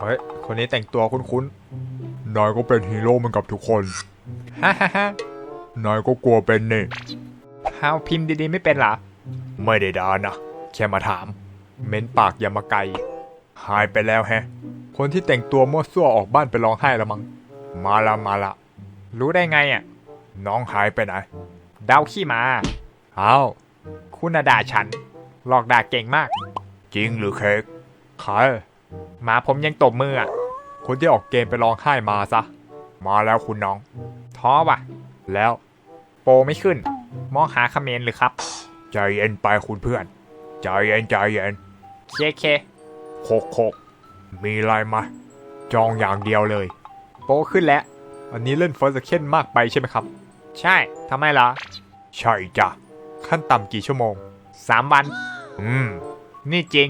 เฮ้ย คนนี้แต่งตัวคุ้นๆนายก็เป็นฮีโร่เหมือนกับทุกคน ฮ่าฮ่าฮ่านายก็กลัวเป็นนี่ฮาวพิมพ์ดีๆไม่เป็นเหรอ ไม่ได้ดานะ แค่มาถาม เม้นปากอย่ามาไกล หายไปแล้วแฮะ คนที่แต่งตัวมั่วซั่วออกบ้านไปร้องไห้แล้วมั้ง มาละมาละ รู้ได้ไงอะ น้องหายไปไหน ดาวขี้มาอ้าวคุณน่ะด่าฉัน หลอกด่าเก่งมาก จริงหรือเค้กใคร หมาผมยังตบมืออะคนที่ออกเกมไปร้องไห้มาซะ มาแล้วคุณน้อง ท้อว่ะ แล้ว โปรไม่ขึ้น มองหาคอมเขมนต์หรือครับ ใจเย็นไปคุณเพื่อน ใจเย็นใจเย็น เคเคโคกโคกมีอะไรมา จองอย่างเดียวเลย โปรขึ้นแล้ว อันนี้เล่นเฟิร์สเคนมากไปใช่ไหมครับ ใช่ทำไมล่ะ ใช่จ้ะ ขั้นต่ำกี่ชั่วโมงสามวัน อืม นี่จริง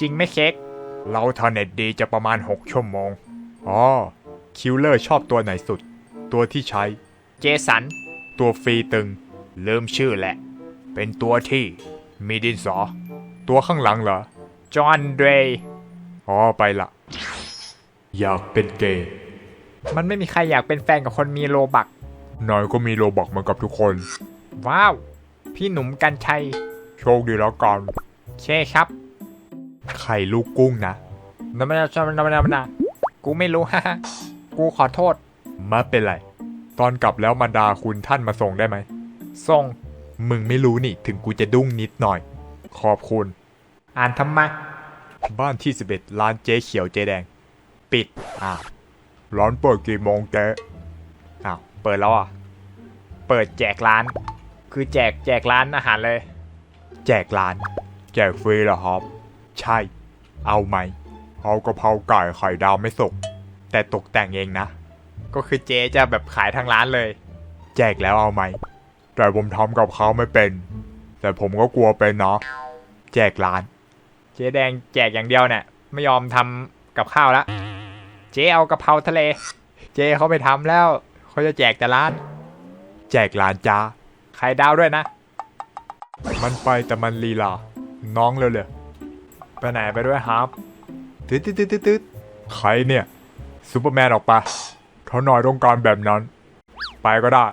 จริงไหม่เค้ก เราทาเน็ตดีจะประมาณ 6 ชั่วโมง อ๋อ คิลเลอร์ชอบตัวไหนสุด ตัวที่ใช้ เจสัน ตัวฟรีตึง เริ่มชื่อแหละ เป็นตัวที่มีดินสอ ตัวข้างหลังเหรอ จอห์นเดรอ๋อ ไปละอยากเป็นเกย์ มันไม่มีใครอยากเป็นแฟนกับคนมีโลบัก นายก็มีโลบักเหมือนกับทุกคน ว้าว พี่หนุ่มกันชัย โชคดีแล้วกัน เช่ครับ ไข่ลูกกุ้งนะน้ำมันน้ำมันน้ำมันน้ำมันกูไม่รู้ฮะกูขอโทษมาเป็นไร ตอนกลับแล้วมาดาคุณท่านมาส่งได้ไหม ส่ง มึงไม่รู้นี่ถึงกูจะดุ้งนิดหน่อย ขอบคุณ อ่านทำไม บ้านที่ 11 ร้านเจ๊เขียวเจ๊แดง ปิด อ้าว ร้านเปิดกี่โมงเจ๊อ้าว เปิดแล้วอะ เปิดแจกร้าน คือแจกแจกร้านอาหารเลย แจกร้าน แจกฟรีเหรอครับ ใช่ เอาไหม เอากะเพราไก่ไข่ดาวไม่สุก แต่ตกแต่งเองนะ ก็คือเจ๊จะแบบขายทางร้านเลย แจกแล้วเอาไหม แต่ผมทำกับเขาไม่เป็น แต่ผมก็กลัวเป็นเนาะ แจกร้าน เจ๊แดงแจกอย่างเดียวเนี่ย ไม่ยอมทำกับข้าวล้วเจ๊เอากะเพราทะเล เจ๊เขาไปทำแล้วเขาจะแจกแต่ร้าน แจกร้านจ้าไข่ดาวด้วยนะ มันไปแต่มันลีลา น้องเร็วเลย ไปไหนไปด้วยครับตืดตืดตืดตืดใครเนี่ยซูเปอร์แมนออกไปเขาหน่อยต้องการแบบนั้น ไปก็ได้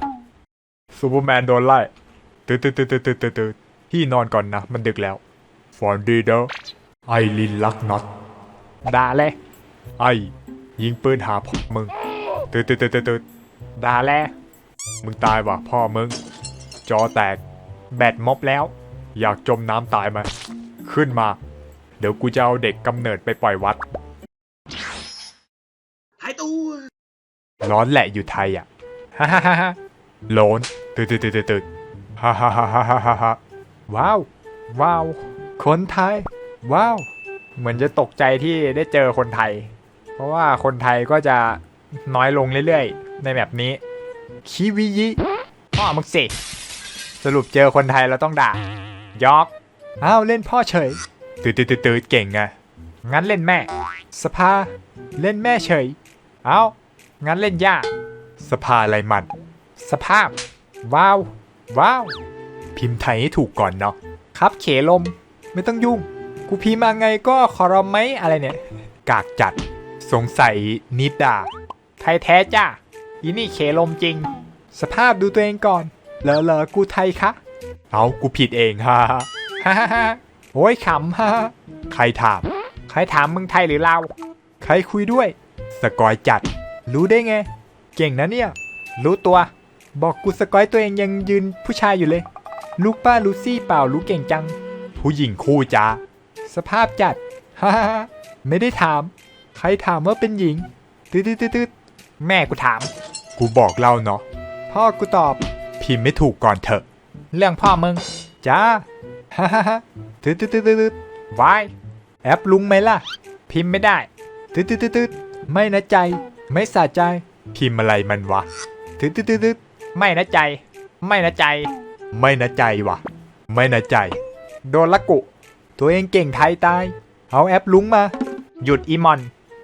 ซูเปอร์แมนโดนไล่ตืดตืดตืดตืดตืดตืดตืดพี่นอนก่อนนะ มันดึกแล้วฝันดีเด้อไอรินลักน็อตด่าเลยไอยิงปืนหาพ่อมึงตืดตืดตืดตืดตืดด่าแลมึงตายว่ะพ่อมึง จอแตก แบตมบแล้ว อยากจมน้ำตายไหมขึ้นมา เดี๋ยวกูจะเอาเด็กกำเนิดไปปล่อยวัด หายตัวร้อนแหละอยู่ไทยอะ ฮ่าฮ่าฮ่าฮ่าร้อนตืดตืดตืดตืดตืดฮ่าฮ่าฮ่าฮ่าฮ่าฮ่าฮ่าว้าว ว้าว คนไทย ว้าว เหมือนจะตกใจที่ได้เจอคนไทย เพราะว่าคนไทยก็จะน้อยลงเรื่อยๆ ในแบบนี้คิวิยิพ่อมึงสิ สรุปเจอคนไทยเราต้องด่ายอกอ้าวเล่นพ่อเฉย ตืดตืดตืดตืดเก่งไงงั้นเล่นแม่ สภา เล่นแม่เฉย เอางั้นเล่นย่า สภาอะไรมัน สภาพ ว้าว ว้าว พิมพ์ไทยให้ถูกก่อนเนาะ ครับเขลม ไม่ต้องยุ่ง กูพิมพ์มาไงก็ขอรอมไหมอะไรเนี่ย กากจัด สงสัยนิดด่า ไทยแท้จ้าอีนี่เขลมจริง สภาพดูตัวเองก่อน เหลอเหลอกูไทยคะ เอากูผิดเองฮ่าฮ่าฮ่าฮ่า โอ้ยขำฮ่าใครถาม ใครถามมึงไทยหรือเราใครคุยด้วย สกอยจัด รู้ได้ไง เก่งนะเนี่ย รู้ตัว บอกกูสกอยตัวเองยังยืนผู้ชายอยู่เลย ลูกป้าลูซี่เปล่ารู้เก่งจัง ผู้หญิงคู่จ้าสภาพจัดฮ่าฮ่าฮ่าไม่ได้ถาม ใครถามว่าเป็นหญิงตืดตืดตืดตืดแม่กูถาม กูบอกเล่าเนาะ พ่อกูตอบ พิมพ์ไม่ถูกก่อนเถอะ เรื่องพ่อมึง จ้าฮ่าฮ่าฮ่า ตืดตืดตืดตืดวายแอปลุงไหมล่ะ พิมพ์ไม่ได้ตืดตืดตืดตืดไม่นะใจ ไม่สะใจ พิมพ์อะไรมันวะตืดตืดตืดตืดไม่นะใจ ไม่นะใจ ไม่นะใจวะไม่นะใจ โดนละกุ ตัวเองเก่งไทยตาย เอาแอปลุงมา หยุดอีมอน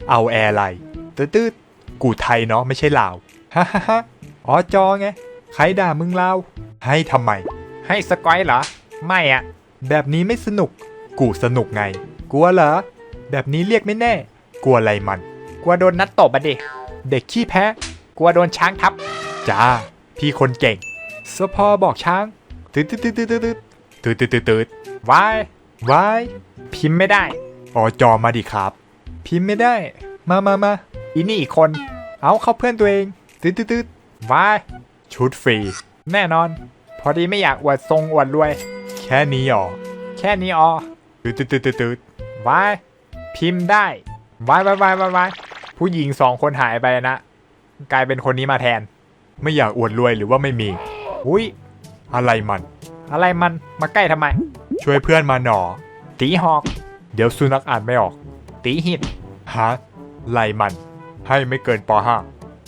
เอาแอร์ไลน์ตืดตืดกูไทยเนาะไม่ใช่ลาวฮ่าฮ่าฮ่าอ๋อจอไง ใครด่ามึงลาวให้ทำไม ให้สกอยเหรอ ไม่อะ แบบนี้ไม่สนุก กูสนุกไง กลัวเหรอ แบบนี้เรียกไม่แน่ กลัวอะไรมัน กลัวโดนนัดตบอะดิ เด็กขี้แพ้ กลัวโดนช้างทับ จ้า พี่คนเก่งสพอบอกช้างตืดตืดตืดตืดตืดตืดตืดตืดตืดวายวายพิมพ์ไม่ได้อจอมาดิครับ พิมพ์ไม่ได้ มามามาอีนี่อีกคน เอาเข้าเพื่อนตัวเองตืดตืดตืดวายชุดฟรี แน่นอน พอดีไม่อยากอวดทรงอวดรวย แค่นี้หรอแค่นี้ออตืดตืดตืดตืดตืดวายพิมพ์ได้วายวายวายวายวายผู้หญิงสองคนหายไปนะ กลายเป็นคนนี้มาแทน ไม่อยากอวดรวยหรือว่าไม่มี อุ้ยอะไรมัน อะไรมันมาใกล้ทำไม ช่วยเพื่อนมาหนอ ตีหอก เดี๋ยวสุนัขอ่านไม่ออก ตีหิดฮะไล่มัน ให้ไม่เกินป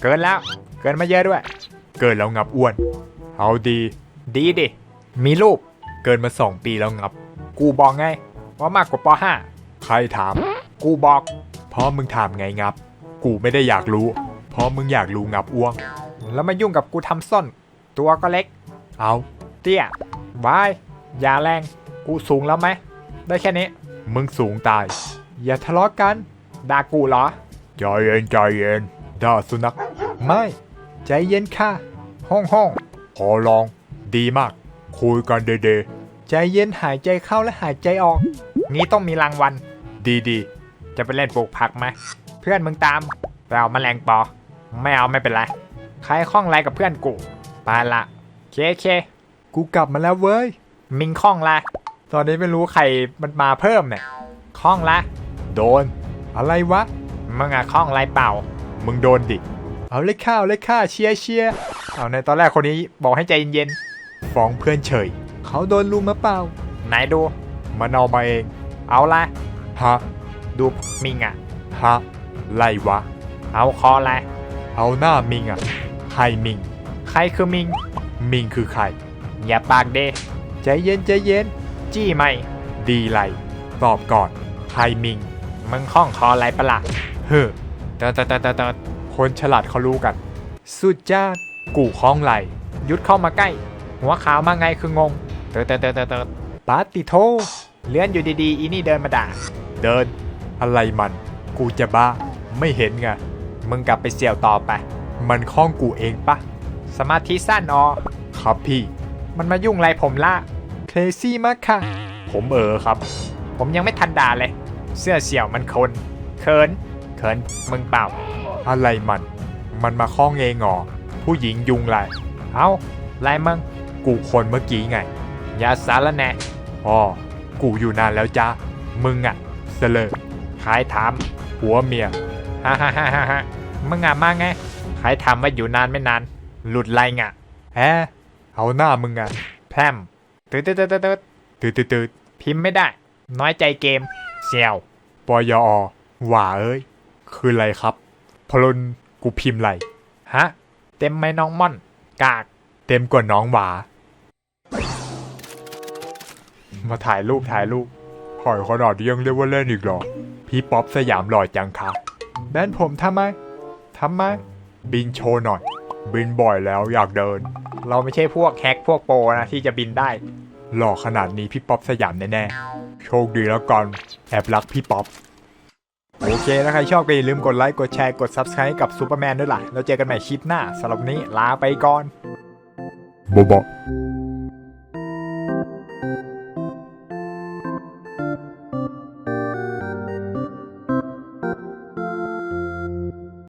เกินแล้ว เกินมาเยอะด้วย .5 เกินแล้วงับอ้วน เอาดี ดีดิ มีรูป เกินมาสองปีแล้วงับ กูบอกไง ว่ามากกว่าป .5 ใครถาม กูบอกเพราะมึงถามไงงับ กูไม่ได้อยากรู้เพราะมึงอยากรู้งับอ้วง แล้วมายุ่งกับกูทำส้นตัวก็เล็ก เอาเตี้ยวายอย่าแรง กูสูงแล้วไหม ได้แค่นี้ มึงสูงตาย อย่าทะเลาะกัน ด่ากูเหรอ ใจเย็นใจเย็นด่าสุนัข ไม่ ใจเย็นค่ะ ห้องห้องขอลอง ดีมาก คุยกันเดใจเย็นหายใจเข้าและหายใจออกงี้ต้องมีรางวัลๆดีดีจะไปเล่นปลูกผักไหมเพื่อนมึงตามไปเอาแมลงปอ ไม่เอาไม่เป็นไร ใครข้องไรกับเพื่อนกูไปละเคเคๆกูกลับมาแล้วเว้ย มิงข้องละ ตอนนี้ไม่รู้ใครมันมาเพิ่มเนี่ยข้องละ โดน อะไรวะ มึงอะข้องไรเปล่า มึงโดนดิ เอาเลยข้าวเลยข้าเชียร์เชียร์เอาในตอนแรกคนนี้บอกให้ใจเย็น ฟ้องเพื่อนเฉย เขาโดนลุมมาเปล่า ไหนดู มันเอามาเอง เอาละฮะ ดูมิงอะฮะไรวะ เอาคอละเอาหน้ามิงอะใครมิง ใครคือมิง มิงคือใคร อย่าปากเดใจเย็นใจเย็น จี้ไม่ ดีไร ตอบก่อน ใครมิง มึงข้องคอไรปะละ่ะเฮ้อเตอเตอเตอเตอเตอคนฉลาดเขารู้กัน สุดจ้าดกูคล้องไหล ยุดเข้ามาใกล้ หัวขาวมาไงคืองงเตอเตอเตอเตอเตอปาติโทเลื่อนอยู่ดีๆ อีนี่เดินมาด่า เดิน อะไรมัน กูจะบ้า ไม่เห็นไง มึงกลับไปเสี่ยวต่อไป มันคล้องกูเองปะ สมาธิสั้นออครับพี่ มันมายุ่งไรผมล่ะ เครซี่มากค่ะ ผมเออครับ ผมยังไม่ทันด่าเลย เสื้อเสี่ยวมันคนเขินเขินมึงเปล่า อะไรมัน มันมาคล้องเองเหรอผู้หญิงยุงไร เอาไรมึง กูคนเมื่อกี้ไง อย่าสารแหน่อ๋อกูอยู่นานแล้วจ้ามึงอะเสลอใครถามหัวเมียฮ่าฮ่าฮ่าฮ่ามึงอะมาไงใครถามว่าอยู่นานไม่นาน หลุดไรไงแฮะเอาหน้ามึงอะแพรมตืดตืดตืดตืดตืดตืดตืดพิมพ์ไม่ได้ น้อยใจเกมเสี่ยวปยอหว่าเอ้ย คืออะไรครับ พลุนกูพิมพ์ไร ฮะ เต็มไหมน้องม่อน กาก เต็มกว่าน้องหวา มาถ่ายรูปถ่ายรูปหอยขนาดนี้ยังเรียกว่าเล่นอีกหรอ พี่ป๊อปสยามหล่อจังครับแบนผมทำไมทำไม บินโชว์หน่อย บินบ่อยแล้วอยากเดิน เราไม่ใช่พวกแฮกพวกโปรนะที่จะบินได้ หล่อขนาดนี้พี่ป๊อปสยามแน่ๆ โชคดีแล้วกัน แอบรักพี่ป๊อป โอเคถ้าใครชอบก็อย่าลืมกดไลค์ กดแชร์ กด Subscribe กับซูเปอร์แมนด้วยล่ะ แล้วเจอกันใหม่คลิปหน้าสำหรับนนี้ลาไปก่อนบ๊อบ